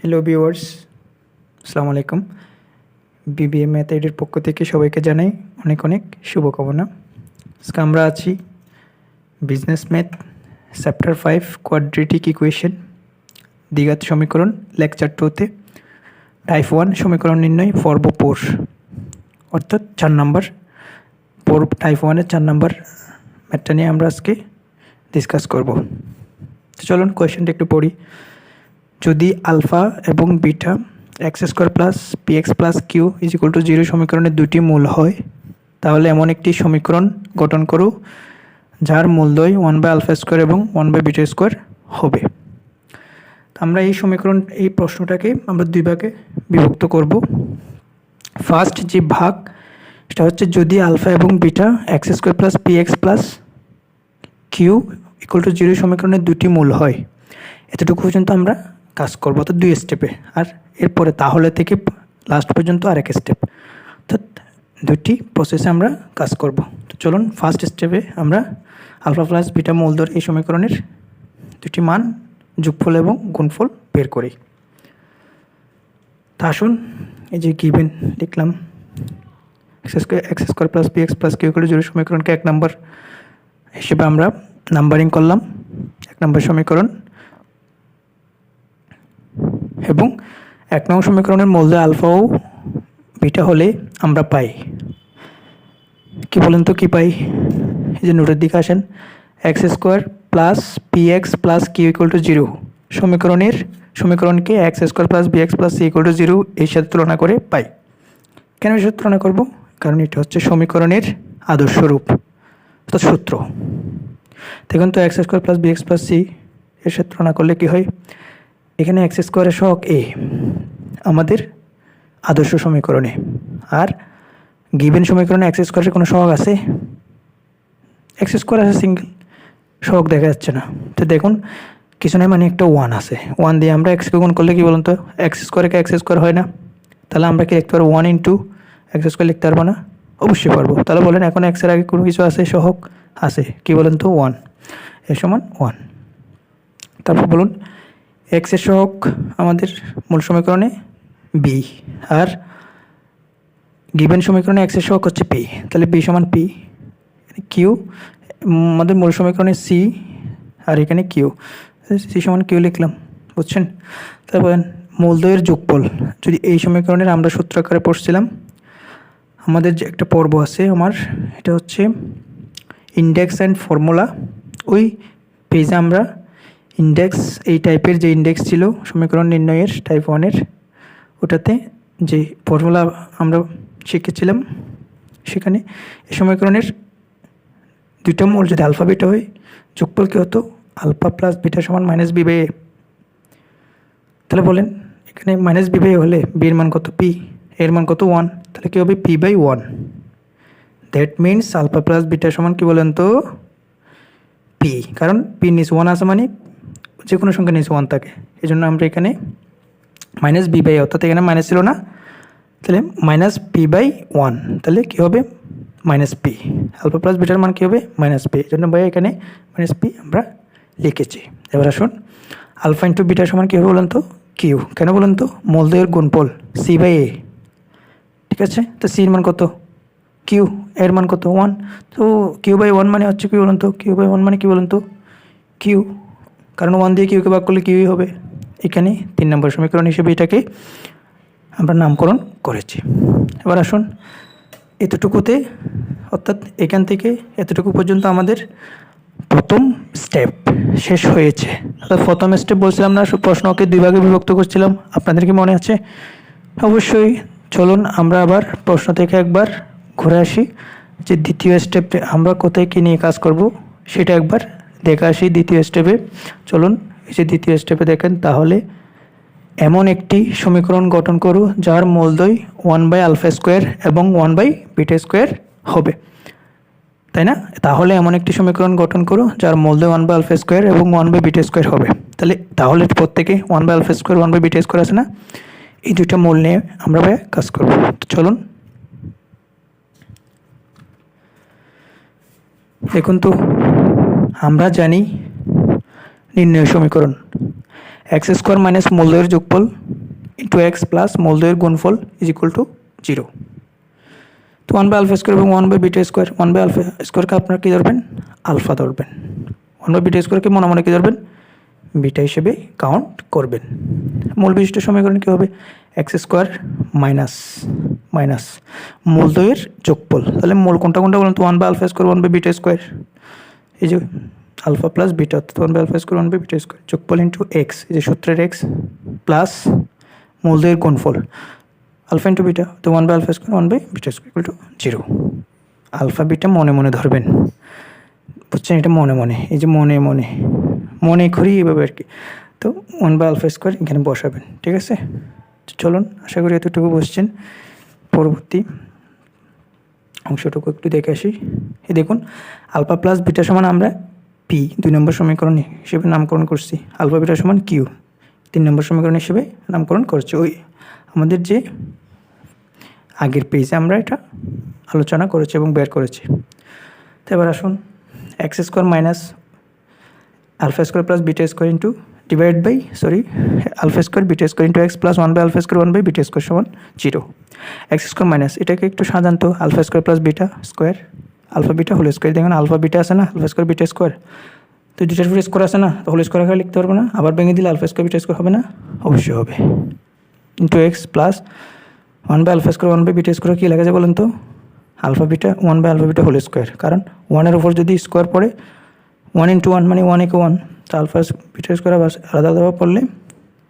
Hello viewers আসসালামু আলাইকুম BBA ম্যাথেডের পক্ষ থেকে সবাইকে জানাই অনেক অনেক শুভকামনা। আজকে আমরা আছি business math chapter five quadratic equation দ্বিঘাত সমীকরণ লেকচার টুতে টাইপ ওয়ান সমীকরণ নির্ণয় পর্ব ফোর অর্থাৎ চার নম্বর পর্ব টাইপ ওয়ানের চার নম্বর ম্যাথটা নিয়ে আমরা আজকে ডিসকাস করব। চলুন কোয়েশ্চেনটা একটু পড়ি। যদি আলফা এবং beta x square plus p x plus q is equal to zero সমীকরণের দুটি মূল হয়, তাহলে এমন একটি সমীকরণ গঠন করো, যার মূলদ্বয় ওয়ান বাই আলফা স্কোয়ার এবং ওয়ান বাই বিটা স্কোয়ার হবে। আমরা এই সমীকরণ, এই প্রশ্নটাকে আমরা দুই ভাগে বিভক্ত করব। ফার্স্ট যে ভাগ, সেটা হচ্ছে যদি আলফা এবং beta x square plus p x plus q equal to zero সমীকরণের দুটি মূল হয়। এতটুকু পর্যন্ত আমরা কাজ করব অর্থাৎ দুই স্টেপে আর এরপরে তাহলে থেকে লাস্ট পর্যন্ত আরেক স্টেপ অর্থাৎ দুটি প্রসেসে আমরা কাজ করব। তো চলুন ফার্স্ট স্টেপে আমরা আলফা প্লাস বিটা মূলদর এই সমীকরণের দুটি মান, যোগফল এবং গুণফল বের করি। তা আসুন, এই যে গিভেন লিখলাম। X square x plus p x plus q করে জিরো সমীকরণকে এক নম্বর হিসেবে আমরা নাম্বারিং করলাম। এক নম্বর সমীকরণ। এবং এক নং সমীকরণের মধ্যে আলফা ও বিটা হলে আমরা পাই। কি বলেন তো কি পাই? এই যে নোটের দিকে আসেন। X square plus p x plus q equal to zero. সমীকরণের, সমীকরণকে x square plus b x plus c equal to zero এর সাথে তুলনা করে পাই। কেন এর সাথে তুলনা করব? কারণ এটা হচ্ছে সমীকরণের আদর্শ রূপ। অর্থাৎ সূত্র। দেখুন তো x square plus b x plus c এর সাথে তুলনা করলে কী হয়? এখানে এক্স স্কোয়ারের সহগ এ আমাদের আদর্শ সমীকরণে। আর গিভেন সমীকরণে এক্স স্কোয়ারের কোনো সহগ আছে? এক্স স্কোয়ার আছে সিঙ্গেল সহগ দেখা যাচ্ছে না। তো দেখুন, কিছু নয় মানে একটা ওয়ান আছে। ওয়ান দিয়ে আমরা এক্সকে গুণ করলে কি বলুন তো? এক্স স্কোয়ারকে এক্স স্কোয়ার হয় না। তাহলে আমরা কি লিখতে পারব? ওয়ান ইন্টু এক্স স্কোয়ার লিখতে পারব না? অবশ্যই পারব। তাহলে বলেন এখন এক্সের আগে কোনো কিছু আছে? সহগ আছে। কি বলেন তো? ওয়ানের সমান ওয়ান তারপর বলুন এক্সের সহগ আমাদের মূল সমীকরণে বি আর গিভেন সমীকরণে এক্সের সহগ হচ্ছে পি তাহলে বি সমান পি কিউ আমাদের মূল সমীকরণে সি আর এখানে কিউ সি সমান কিউ লিখলাম, বুঝছেন? তারপর মূলদয়ের যোগফল, যদি এই সমীকরণের আমরা সূত্র আকারে পড়ছিলাম, আমাদের যে একটা পর্ব আছে আমার, এটা হচ্ছে ইন্ডেক্স অ্যান্ড ফর্মুলা ওই পেজে আমরা ইন্ডেক্স এই টাইপের যে ইন্ডেক্স ছিল, সমীকরণ নির্ণয়ের টাইপ ওয়ানের ওটাতে যে ফর্মুলা আমরা শিখেছিলাম, সেখানে এই সমীকরণের দুইটা মূল যদি আলফা বিটা হয়, যোগফল কী হতো? আলফা প্লাস বিটা সমান মাইনাস বি বাই তাহলে বলেন, এখানে মাইনাস বি বাই হলে বির মান কত? পি এর মান কত? ওয়ান তাহলে কী হবে? P by one that means alpha plus beta সমান কী বলেন তো? পি কারণ পি নিস ওয়ান আছে মানে যে কোনো সংখ্যা নিচে ওয়ান থাকে এই জন্য আমরা এখানে মাইনাস বি বাই অর্থাৎ এখানে মাইনাস ছিল না, তাহলে মাইনাস পি বাই ওয়ান তাহলে কী হবে? মাইনাস পি আলফা প্লাস বিটার মান কী হবে? মাইনাস পি এই জন্য ভাই এখানে মাইনাস পি আমরা লিখেছি। এবার আসুন আলফা ইন্টু বিটার সমান কী হবে বলুন তো? কিউ কেন বলুন তো? মূলদয়ের গুণফল সি বাই এ ঠিক আছে? তো সির মান কত? কিউ এর মান কত? ওয়ান তো কিউ বাই ওয়ান মানে হচ্ছে কি বলুন তো? কিউ বাই ওয়ান মানে কি বলুন তো? কিউ কারণ ওয়ান দিয়ে কিউকে ভাগ করলে কিউই হবে। এখানে তিন নম্বর সমীকরণ হিসেবে এটাকে আমরা নামকরণ করেছি। এবার আসুন, এতটুকুতে, অর্থাৎ এখান থেকে এতটুকু পর্যন্ত আমাদের প্রথম স্টেপ শেষ হয়েছে। অর্থাৎ প্রথম স্টেপ বলছিলাম না প্রশ্নকে দুই ভাগে বিভক্ত করছিলাম। আপনাদের কি মনে আছে? অবশ্যই, চলুন আমরা আবার প্রশ্ন থেকে একবার ঘুরে আসি যে দ্বিতীয় স্টেপে আমরা কোথায় কী নিয়ে কাজ করব, সেটা একবার দেখে আসি দ্বিতীয় স্টেপে চলুন এই যে দ্বিতীয় স্টেপে দেখেন, তাহলে এমন একটি সমীকরণ গঠন করু, যার মূলদয় ওয়ান বাই আলফা স্কোয়ার এবং ওয়ান বাই বিটা স্কোয়ার হবে। তাই না? তাহলে এমন একটি সমীকরণ গঠন করো, যার মূলদয় ওয়ান বাই আলফা স্কোয়ার এবং ওয়ান বাই বিটা স্কোয়ার হবে। তাহলে তাহলে প্রত্যেকে one by alpha square one by beta square আছে না? এই দুইটা মূল নিয়ে আমরা কাজ করব। চলুন। দেখুন তো। আমরা জানি নির্ণয় সমীকরণ। এক্স স্কোয়ার মাইনাস মূলদয়ের যোগফল ইন্টু এক্স প্লাস মূলদয়ের গুণফল ইজ ইকুয়াল টু জিরো তো ওয়ান বাই আলফা স্কোয়ার এবং one by beta square one by alpha স্কোয়ারকে আপনারা কী ধরবেন? আলফা ধরবেন। ওয়ান বাই বিটা স্কোয়ারকে মনে মনে কী ধরবেন? বিটা হিসেবে কাউন্ট করবেন। মূল বিশিষ্ট সমীকরণ কী হবে? এক্স স্কোয়ার মাইনাস মাইনাস মূলদয়ের যোগফল। তাহলে মূল কোনটা কোনটা বলুন তো? One by alpha square one by beta square এই যে আলফা প্লাস বিটা অর্থাৎ one by alpha square one by beta square যোগফল ইন্টু এক্স এই যে সূত্রের এক্স প্লাস মূলদয়ের গুণফল, আলফা ইন্টু বিটা, তো one by alpha square one by beta square equal to zero alpha beta মনে মনে ধরবেন, বুঝছেন এটা মনে মনে, এই যে মনে মনে মনে করি এভাবে আর কি, তো ওয়ান বাই আলফা স্কোয়ার এখানে বসাবেন, ঠিক আছে? চলুন, আশা করি এতটুকু বসছেন পরবর্তী অংশটুকু একটু দেখে আসি। এই দেখুন, আলফা প্লাস বিটা সমান আমরা পি, দুই নম্বর সমীকরণ হিসেবে নামকরণ করছি। আলফা বিটা সমান কিউ, তিন নম্বর সমীকরণ হিসেবে নামকরণ করছি। ওই আমাদের যে আগের পেজে আমরা এটা আলোচনা করেছি এবং বের করেছি। তো এবার আসুন x square minus alpha square plus beta square into divide by sorry alpha square beta square into x plus one by alpha square one by beta square সমান জিরো এক্স স্কোয়ার মাইনাস এটাকে একটু সাজান তো alpha square plus beta square alpha beta whole square দেখুন alpha beta আছে না alpha square beta square তো দুটার উপরে স্কোয়ার আছে না, তো হোল স্কোয়ার আকারে লিখতে পারব না, আবার ভেঙে দিলে আলফা স্কোয়ার বিটা স্কোয়ার হবে না? অবশ্যই হবে। Into x plus one by alpha square one by beta square কী লেখা যায় বলুন তো? Alpha beta one by alpha beta whole square কারণ ওয়ানের উপর যদি স্কোয়ার পড়ে ওয়ান ইন্টু ওয়ান মানে ওয়ান একে ওয়ান তো আলফা বিটা স্কোয়ার আবার আলাদা আলাদা পড়লে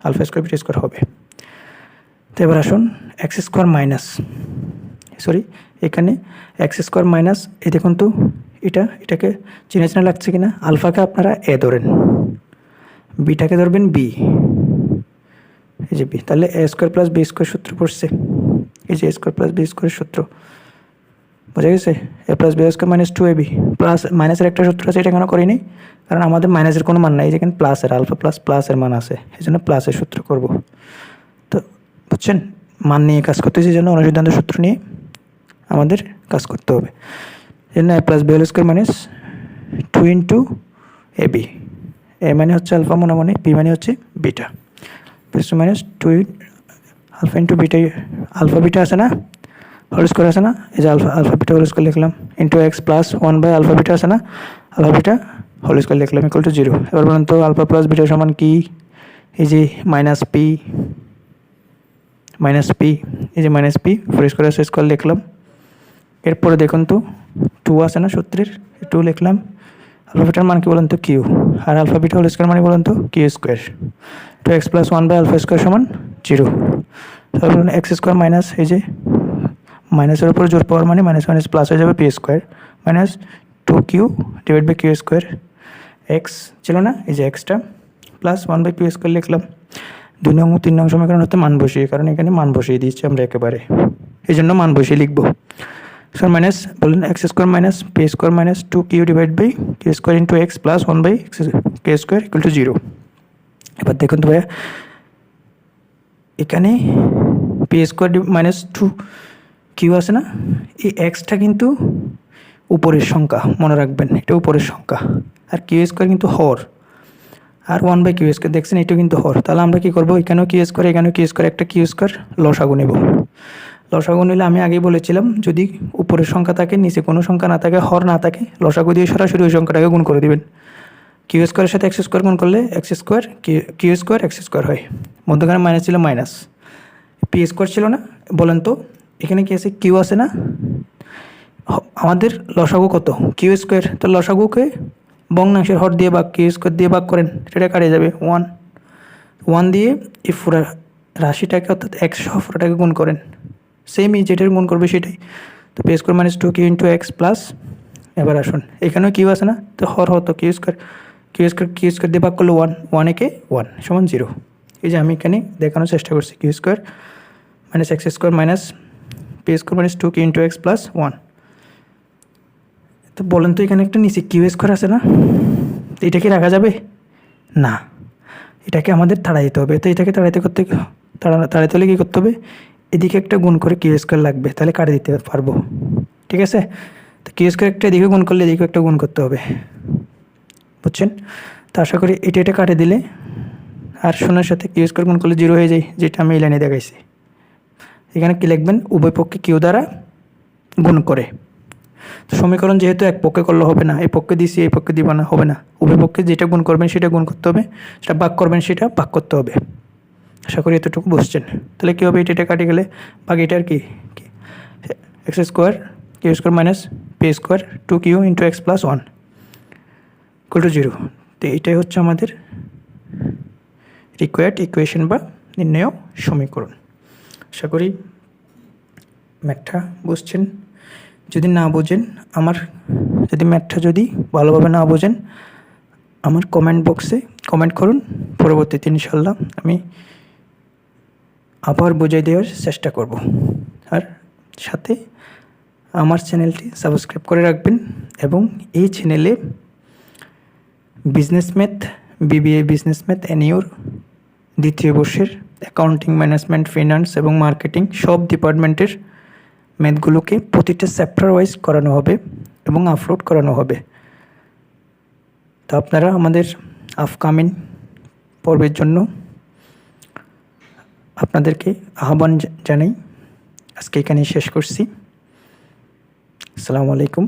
আলফা স্কোয়ার বিটা স্কোয়ার হবে। তো এবার আসুন এক্স স্কোয়ার মাইনাস সরি এখানে এক্স স্কোয়ার মাইনাস এই দেখুন তো, এটা, এটাকে চেনা চেনা লাগছে কিনা? আলফাকে আপনারা এ ধরেন। বিটাকে ধরবেন বি এই যে বি তাহলে a square plus b square সূত্র পড়ছে। এই যে a square plus b square সূত্র। বোঝা গেছে? A plus b square minus two a b plus মাইনাসের একটা সূত্র আছে, এটা কেন করিনি। কারণ আমাদের মাইনাসের কোনো মান নাই যেখানে প্লাসের আলফা প্লাস প্লাসের মান আছে। এই জন্য প্লাসের সূত্র করব। তো, বুঝছেন? মান নিয়ে কাজ করতেছি, এই জন্য অনুসিদ্ধান্ত সূত্র নিয়ে আমাদের কাজ করতে হবে। এই জন্য a plus b whole square minus two into a b a মানে হচ্ছে আলফা মনে মনে বি মানে হচ্ছে beta plus minus two alpha into beta alpha beta আছে না? হোল স্কোয়ার আছে না? এই যে alpha alpha beta whole square লিখলাম। Into x plus one by alpha beta আছে না? আলফা বিটা হোল স্কোয়ার লিখলাম ইকুয়াল টু জিরো এবার বলুন তো আলফা প্লাস বিটা সমান কি? এই যে মাইনাস পি মাইনাস পি এই যে minus p four square s square লিখলাম। এরপরে দেখুন তো টু আছে না সূত্রের? টু লিখলাম। আলফা বিটার মান কি বলুন তো? কিউ আর আলফা বিটা হোল স্কোয়ার মানে বলুন তো? Q square two x plus one by alpha square সমান জিরো তারপর এক্স স্কোয়ার মাইনাস এই যে মাইনাসের উপর জোর পাওয়ার মানে মাইনাস মাইনাস প্লাস হয়ে যাবে p square minus two q divide by q square x ছিল না? এই যে extra plus one by q square লিখলাম। দুই নং তিন নং সমীকরণ হতে মান বসিয়ে, কারণ এখানে মান বসিয়ে দিচ্ছি আমরা একেবারে। এই জন্য মান বসিয়ে লিখব। স্কোয়ার মাইনাস বলুন x square minus p square minus two q divide by q square into x plus one by x K square equal to zero এবার দেখুন তো ভাইয়া, এখানে p square minus two q আছে না? এই এক্সটা কিন্তু উপরের সংখ্যা, মনে রাখবেন, এটা উপরের সংখ্যা। আর কিউ স্কোয়ার কিন্তু হর। আর ওয়ান বাই কিউ স্কোয়ার দেখছেন, এটাও কিন্তু হর। তাহলে আমরা কী করব? এখানেও কিউ স্কোয়ার এখানেও কিউ স্কোয়ার একটা কিউ স্কোয়ার লসাগু নেব। লসাগু নিলে আমি আগেই বলেছিলাম, যদি উপরের সংখ্যা থাকে, নিচে কোনো সংখ্যা না থাকে, হর না থাকে, লসাগু দিয়ে সরাসরি ওই সংখ্যাটাকে গুণ করে দেবেন। কিউ স্কোয়ারের সাথে এক্স স্কোয়ার গুণ করলে x square q square x square হয়। মধ্যখানে মাইনাস ছিল মাইনাস পি স্কোয়ার ছিল না, বলেন তো। এখানে কি আছে? কিউ আছে না? আমাদের লসাগু কত? কিউ স্কোয়ার, তো লসাগুকে বংনাংশের হর দিয়ে ভাগ, কিউ স্কোয়ার দিয়ে ভাগ করেন, সেটা কাটে যাবে ওয়ান। ওয়ান দিয়ে এই পুরা রাশিটাকে অর্থাৎ একশো পুরোটাকে গুণ করেন। সেমই যেটার গুণ করবে সেটাই। তো p square minus two q into x plus এবার আসুন, এখানেও কিউ আছে না? তো হর হতো q square q square q square দিয়ে ভাগ করলে ওয়ান ওয়ান একে ওয়ান সমান জিরো এই যে আমি এখানে দেখানোর চেষ্টা করছি, q square minus x square minus p square minus two q into x plus one তো বলেন তো এখানে একটা নিচে কিউ স্কোয়ার আছে না? তো এটা কি রাখা যাবে? না। এটাকে আমাদের তাড়া দিতে হবে। তো এটাকে তাড়াইতে করতে তাড়া তাড়াইতে হলে কী করতে হবে? এদিকে একটা গুণ করে কিউ স্কোয়ার লাগবে। তাহলে কাটে দিতে পারব। ঠিক আছে? তো কিউ স্কোয়ার একটা এদিকে গুণ করলে এদিকে একটা গুণ করতে হবে। বুঝছেন? তো আশা করি এটা এটা কাটে দিলে। আর শূন্যের সাথে কিউ স্কোয়ার গুণ করলে জিরো হয়ে যায়, যেটা আমি এই লাইনে দেখাইছি। এখানে কি লিখবেন? উভয় পক্ষে কিউ দ্বারা গুণ করে। তো সমীকরণ যেহেতু এক পক্ষে করলে হবে না এই পক্ষে দিছি এই পক্ষে দিব না, হবে না। উভয় পক্ষে যেটা গুণ করবেন সেটা গুণ করতে হবে, সেটা ভাগ করবেন সেটা ভাগ করতে হবে। আশা করি এতটুকু বুঝছেন। তাহলে কী হবে? এটা কাটে গেলে ভাগ এটার কি? X square q square minus p square two q into x plus one equal to zero. তো এইটাই হচ্ছে আমাদের রিকোয়ার্ড ইকুয়েশন বা নির্ণয় সমীকরণ। আশা করি ম্যাথটা বুঝছেন। যদি না বোঝেন, আমার যদি ম্যাথটা যদি ভালোভাবে না বোঝেন, আমার কমেন্ট বক্সে কমেন্ট করুন। পরবর্তীতে ইনশাল্লাহ আমি আবার বুঝিয়ে দেওয়ার চেষ্টা করব। আর সাথে আমার চ্যানেলটি সাবস্ক্রাইব করে রাখবেন এবং এই চ্যানেলে business math BBA business math এনইউর দ্বিতীয় বর্ষের অ্যাকাউন্টিং ম্যানেজমেন্ট ফিনান্স এবং মার্কেটিং সব ডিপার্টমেন্টের ম্যাথগুলোকে প্রতিটা চ্যাপ্টার ওয়াইজ করানো হবে এবং আপলোড করানো হবে। তো আপনারা আমাদের আপকামিং পর্বের জন্য আপনাদেরকে আহ্বান জানাই। আজকে এখানেই শেষ করছি। আসসালামু আলাইকুম।